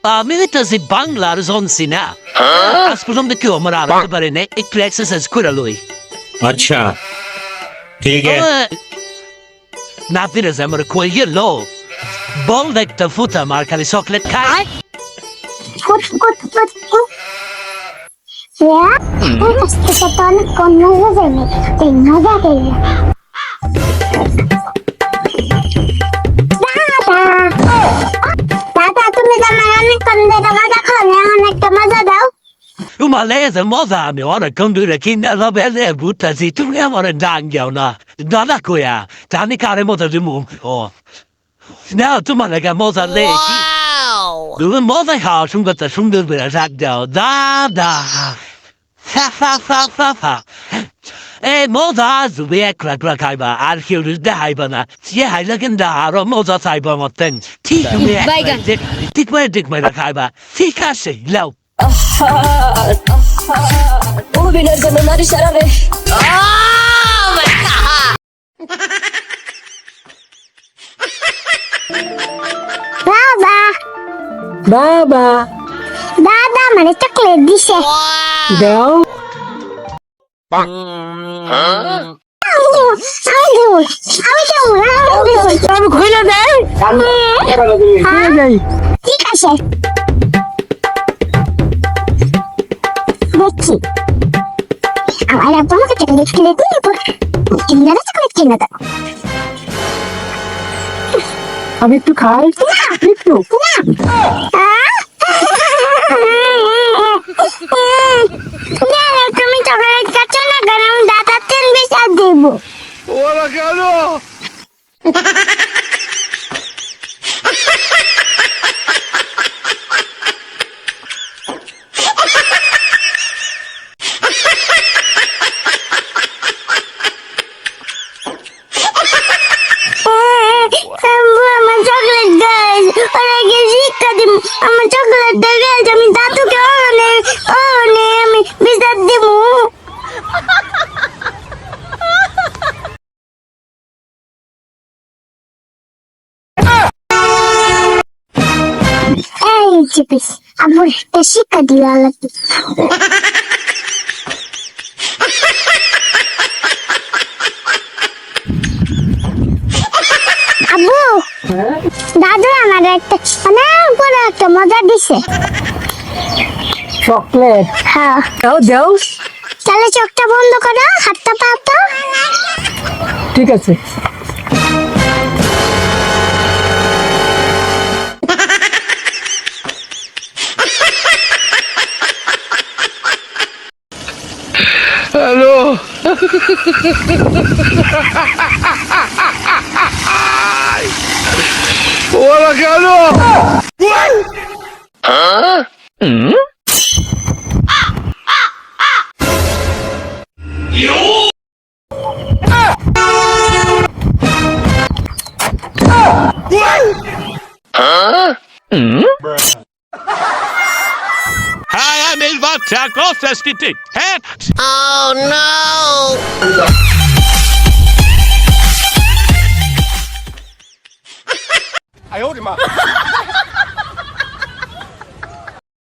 ah zi banglar zonsina. Ați spus de că omul are întrebare ne, e cred să se scură lui. अच्छा ठीक है Na bine să mă răcol, e low. Bol vec te fută, marca de soclet cai. Yeah, I'm just gonna go on the river, then I'll get it. Umaleze moza mi ora kondure kinda la belle butta si tu ne amore dangya na dana koya tani kare moza du mum o na tu malaga moza le du moza ha shunga ta shunga bira rak da da da fa fa fa fa fa e moza zu be kra kra kai ba ar hiu da hai ba na ye hai la gen da ro moza sai ba mo ten ti tu me Baigan. me tik me da kai ba ti ka se lau অভিনয়ের জন্য নারী সারারে বাবা বাবা দাদা আমার chocolate দিছে দাও আমি দেবো আমি দেবো আমি ঠিক আছে দেখছি। আমার আব্বু আমাকে চকলেট কিনে দিয়ে তুমি দাদা চকলেট কিনে দাও আমি একটু খাই। একটু। তুমি চকলেট খাচ্ছ না কারণ দাদার তেল বেশি দেবো। আম্মু গাছ ওরাকে শিক্ষা দিব আমার চকলেট গাছ, আমি দাদুকে ওনে ওনে আমি বিচার দিব। চিপিস আব্বু একটা শিক্ষা দিও আল্লাহ আব্বু দাদু আমার একটা অনেক বড় একটা মজা দিছে। চকলেট? হ্যাঁ। দাও দাও। তাহলে চোখটা বন্ধ করো হাতটা পাও তো। ঠিক আছে। Hi, I'm Ilva Tacos Esquite. Oh no!